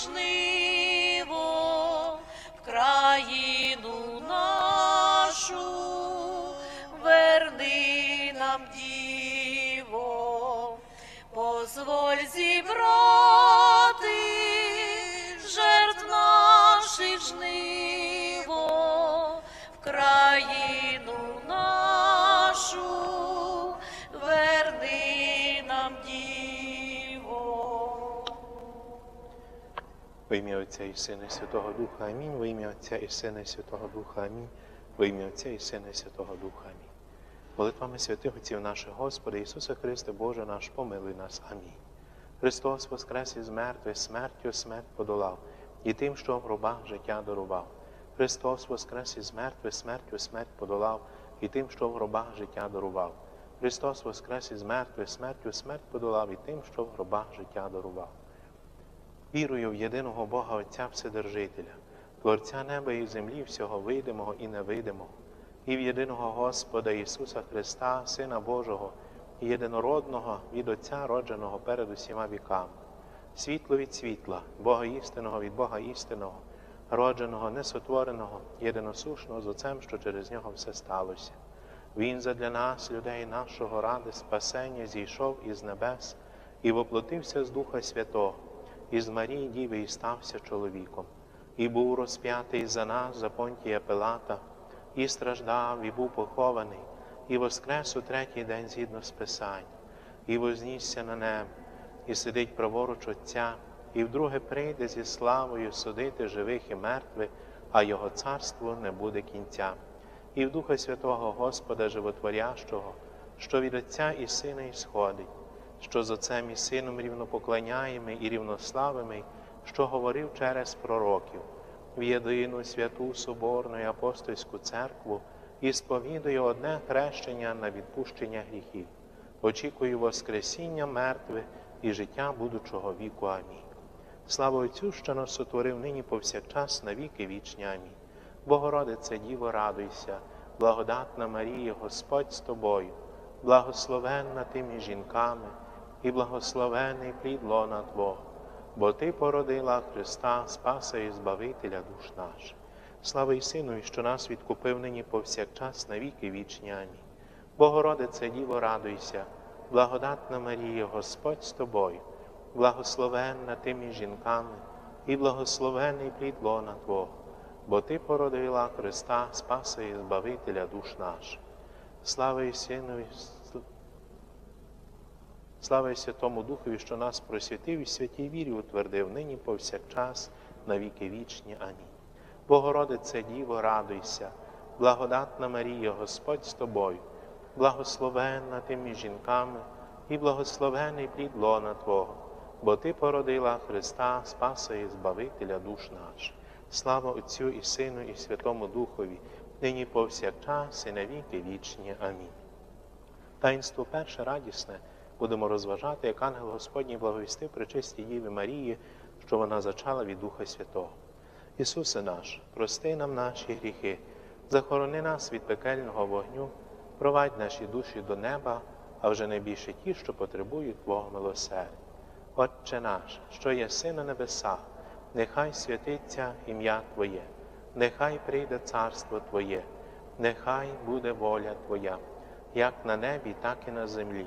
наших Во ім'я Отця і Сина і Святого Духа Амінь. Во ім'я Отця і Сина і Святого Духа Амінь. Во ім'я Отця і Сина і Святого Духа Амінь. Молитвами святих Отців наших Господа Ісуса Христе, Боже наш, помилуй нас. Амінь. Христос воскрес із мертвих, смертю смерть подолав, і тим, що в гробах життя дарував. Христос воскрес із мертвих, смертю смерть подолав, і тим, що в гробах життя дарував. Христос воскрес із мертвих, смертю смерть подолав, і тим, що в гробах життя дарував. Вірую в єдиного Бога Отця Вседержителя, Творця неба і землі, всього видимого і невидимого, і в єдиного Господа Ісуса Христа, Сина Божого, і єдинородного від Отця, родженого перед усіма віками, світло від світла, Бога істинного від Бога істинного, родженого, несотвореного, єдиносушного з Отцем, що через нього все сталося. Він задля нас, людей нашого ради, спасення, зійшов із небес і воплотився з Духа Святого, із Марії Діви і стався чоловіком, і був розп'ятий за нас, за Понтія Пилата, і страждав, і був похований, і воскрес у третій день згідно з Писань, і вознісся на небо, і сидить праворуч Отця, і вдруге прийде зі славою судити живих і мертвих, а Його царству не буде кінця. І в Духа Святого Господа Животворящого, що від Отця і Сина ісходить, що з Отцем і Сином рівнопоклоняємо і рівнославими, що говорив через пророків, в єдину святу Соборну і апостольську церкву і сповідую одне хрещення на відпущення гріхів. Очікую Воскресіння мертвих і життя будучого віку. Амінь. Слава Отцю, що нас сотворив нині повсякчас на віки вічні. Амінь. Богородице, Діво, радуйся, благодатна Марія, Господь з тобою, благословенна ти між жінками, і благословений плід лона Твого, бо Ти породила Христа, Спаса і Збавителя душ наших. Слава і Сину, що нас відкупив нині повсякчас на віки вічні. Амінь. Богородице, Діво, радуйся, благодатна Марія, Господь з тобою, благословенна ти між жінками, і благословений плід лона Твого, бо Ти породила Христа, Спаса і Збавителя душ наших. Слава і Сину, слава і Святому Духові, що нас просвятив і святій вірі утвердив нині повсякчас на віки вічні. Амінь. Богородице, Діво, радуйся, благодатна Марія, Господь з тобою, благословенна ти між жінками, і благословений плід лона Твого, бо Ти породила Христа, Спаса і Збавителя душ наших. Слава Отцю і Сину, і Святому Духові, нині повсякчас, і на віки вічні. Амінь. Таїнство перше радісне будемо розважати, як ангел Господній благовістив причистій Діві Марії, що вона зачала від Духа Святого. Ісусе наш, прости нам наші гріхи, захорони нас від пекельного вогню, провадь наші душі до неба, а вже найбільше ті, що потребують Твого милосердя. Отче наш, що єси на небесах, нехай святиться ім'я Твоє, нехай прийде царство Твоє, нехай буде воля Твоя, як на небі, так і на землі.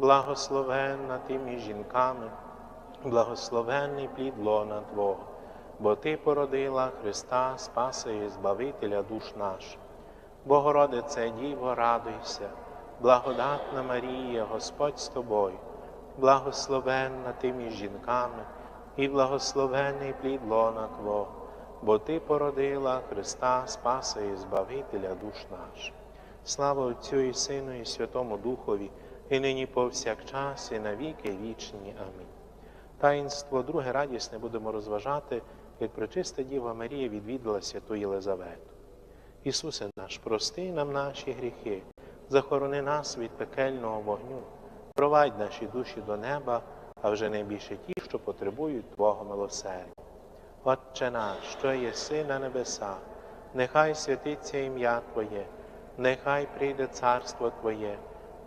благословенна ти між жінками, благословенний плід лона Твого, бо Ти породила Христа, Спаса і Збавителя душ наш. Богородице, Діво, радуйся, благодатна Марія, Господь з тобою, благословенна ти між жінками, і благословенний плід лона Твого, бо Ти породила Христа, Спаса і Збавителя душ наш. Слава Отцю і Сину, і Святому Духові, і нині повсякчас, і на віки вічні. Амінь. Таїнство друге радісне будемо розважати, як пречиста Діва Марія відвідала святу Єлизавету. Ісусе наш, прости нам наші гріхи, захорони нас від пекельного вогню, провадь наші душі до неба, а вже найбільше ті, що потребують Твого милосердя. Отче наш, що єси на небесах, нехай святиться ім'я Твоє, нехай прийде царство Твоє,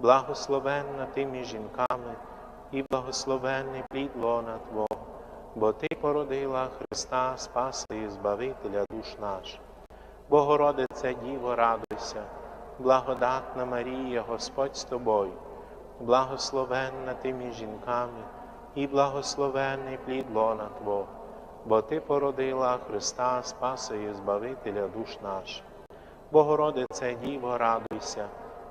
благословенна ти між жінками, і благословенний плід лона Твого, бо Ти породила Христа, Спаса і Збавителя душ наш. Богородице, Діво, радуйся, благодатна Марія, Господь з тобою, благословенна ти між жінками, і благословенний плід лона Твого, бо Ти породила Христа, Спаса і Збавителя душ наш. Богородице, Діво, радуйся,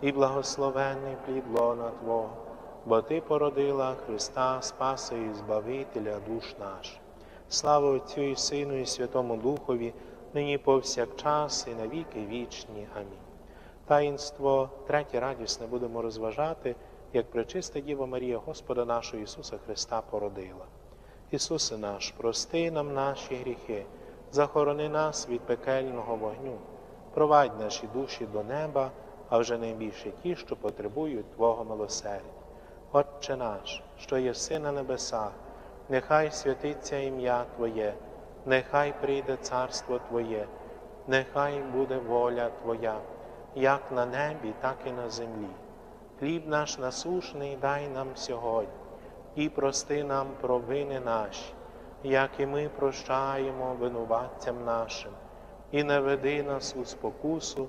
і благословенний плід лона Твого, бо Ти породила Христа, Спаса і Збавителя душ наш. Слава Отцю і Сину, і Святому Духові, нині повсякчас, і навіки вічні. Амінь. Таїнство третє радісне будемо розважати, як пречиста Діва Марія Господа нашого Ісуса Христа породила. Ісусе наш, прости нам наші гріхи, захорони нас від пекельного вогню, провадь наші душі до неба, а вже найбільше ті, що потребують Твого милосердя. Отче наш, що єси на небесах, нехай святиться ім'я Твоє, нехай прийде царство Твоє, нехай буде воля Твоя, як на небі, так і на землі. Хліб наш насушний дай нам сьогодні, і прости нам провини наші, як і ми прощаємо винуватцям нашим, і не веди нас у спокусу,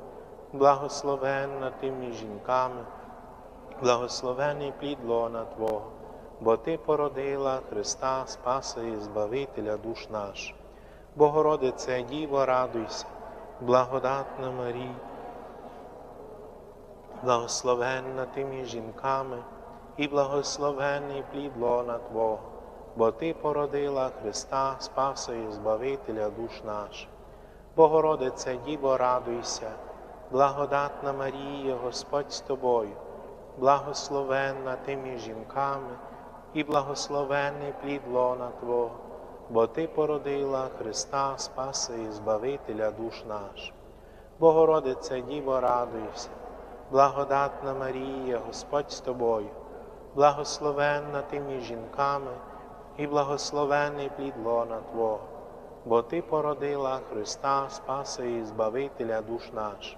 благословенна ти між жінками, благословений плід лона Твого, бо Ти породила Христа, Спаса і Збавителя душ наш. Богородице, Діво, радуйся, благодатна Марія, благословенна ти між жінками, і благословений плід лона Твого, бо Ти породила Христа, Спаса і Збавителя душ наш. Богородице, Діво, радуйся, благодатна Марія, Господь з тобою, благословенна ти між жінками, і благословений плід лона Твого, бо Ти породила Христа, Спаса і Збавителя душ наш. Богородице, Діво, радуйся, благодатна Марія, Господь з тобою, благословенна ти між жінками, і благословений плід лона Твого, бо Ти породила Христа, Спаса і Збавителя душ наш.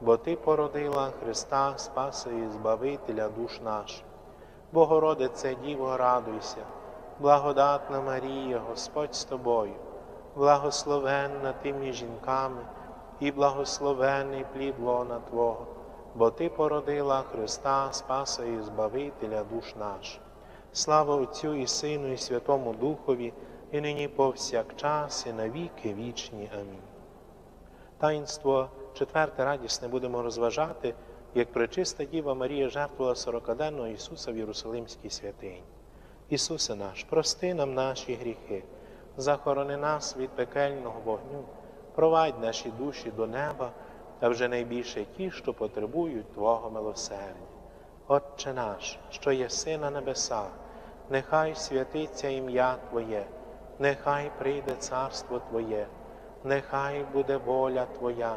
бо Ти породила Христа, Спаса і Збавителя душ наш. Богородице, Діво, радуйся, благодатна Марія, Господь з тобою, благословенна ти між жінками, і благословенний плід лона Твого, бо Ти породила Христа, Спаса і Збавителя душ наш. Слава Отцю і Сину, і Святому Духові, і нині повсякчас, і навіки вічні. Амінь. Таїнство четверте радісне будемо розважати, як пречиста Діва Марія жертвувала сорокаденного Ісуса в Єрусалимській святині. Ісусе наш, прости нам наші гріхи, захорони нас від пекельного вогню, провадь наші душі до неба, а вже найбільше ті, що потребують Твого милосердя. Отче наш, що єси на небесах, нехай святиться ім'я Твоє, нехай прийде царство Твоє, нехай буде воля Твоя,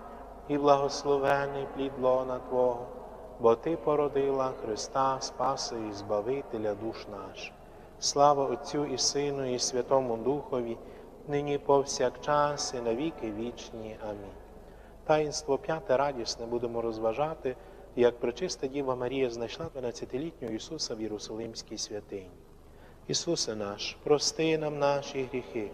і благословений плід лона Твого, бо Ти породила Христа, Спаса і Збавителя душ наш. Слава Отцю і Сину, і Святому Духові, нині повсякчас, і навіки вічні. Амінь. Таїнство п'яте радісне будемо розважати, як пречиста Діва Марія знайшла 12-літнього Ісуса в Єрусалимській святині. Ісусе наш, прости нам наші гріхи,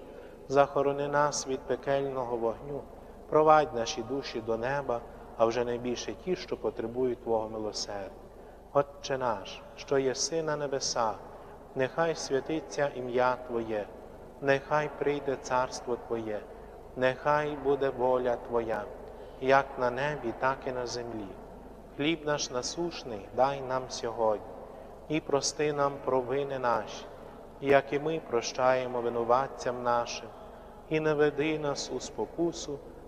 захорони нас від пекельного вогню, провадь наші душі до неба, а вже найбільше ті, що потребують Твого милосердя. Отче наш, що єси на небесах, нехай святиться ім'я Твоє, нехай прийде царство Твоє, нехай буде воля Твоя, як на небі, так і на землі. Хліб наш насушний дай нам сьогодні, і прости нам провини наші, як і ми прощаємо винуватцям нашим, і не веди нас у спокусу,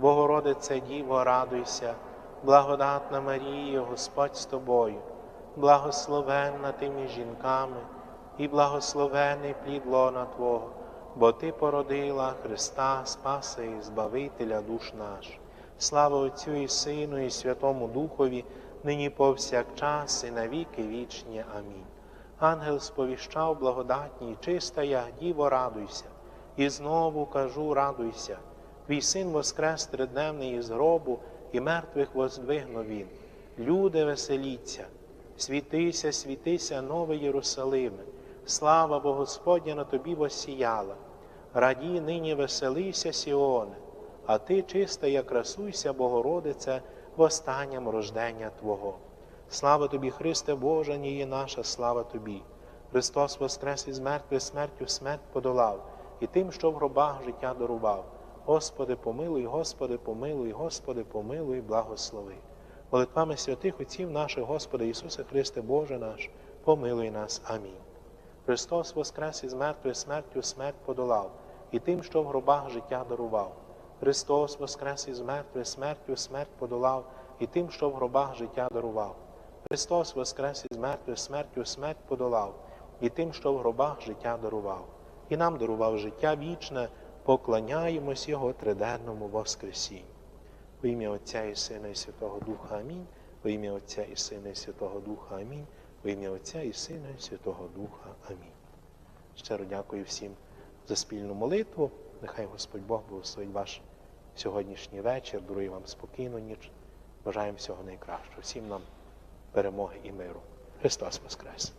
Богородице Діво, радуйся, благодатна Марія, Господь з тобою, благословенна ти між жінками, і благословений плід лона Твого, бо Ти породила Христа, Спаса і Збавителя душ наших. Слава Отцю і Сину, і Святому Духові, нині повсякчас, і навіки вічні. Амінь. Ангел сповіщав благодатній, чиста я, Діво, радуйся, і знову кажу, радуйся. Твій син воскрес тридневний із гробу, і мертвих воздвигнув він. Люди, веселіться, світися, світися, нове Єрусалиме, слава бо Господня на тобі воссіяла. Радій нині веселися, Сіоне, а ти чиста, як красуйся, Богородице, в останнім рождення Твого. Слава тобі, Христе Боже, ніє наша, слава тобі. Христос воскрес із мертвих смертю смерть подолав, і тим, що в гробах життя дарував. Господи, помилуй, Господи, помилуй, Господи, помилуй, благослови. Молитвами святих Отців наших, Господи Ісусе Христе, Боже наш, помилуй нас. Амінь. Христос воскрес із мертвих смертю смерть подолав, і тим, що в гробах життя дарував. Христос воскрес із мертвих смертю смерть подолав, і тим, що в гробах життя дарував. Христос воскрес із мертвих смертю смерть подолав, і тим, що в гробах життя дарував. І нам дарував життя вічне, поклоняємось Його триденному Воскресінню. В ім'я Отця і Сина і Святого Духа Амінь. В ім'я Отця і Сина і Святого Духа Амінь. В ім'я Отця і Сина і Святого Духа Амінь. Щиро дякую всім за спільну молитву. Нехай Господь Бог благословить ваш сьогоднішній вечір, дарує вам спокійну ніч. Бажаємо всього найкращого. Всім нам перемоги і миру. Христос Воскрес!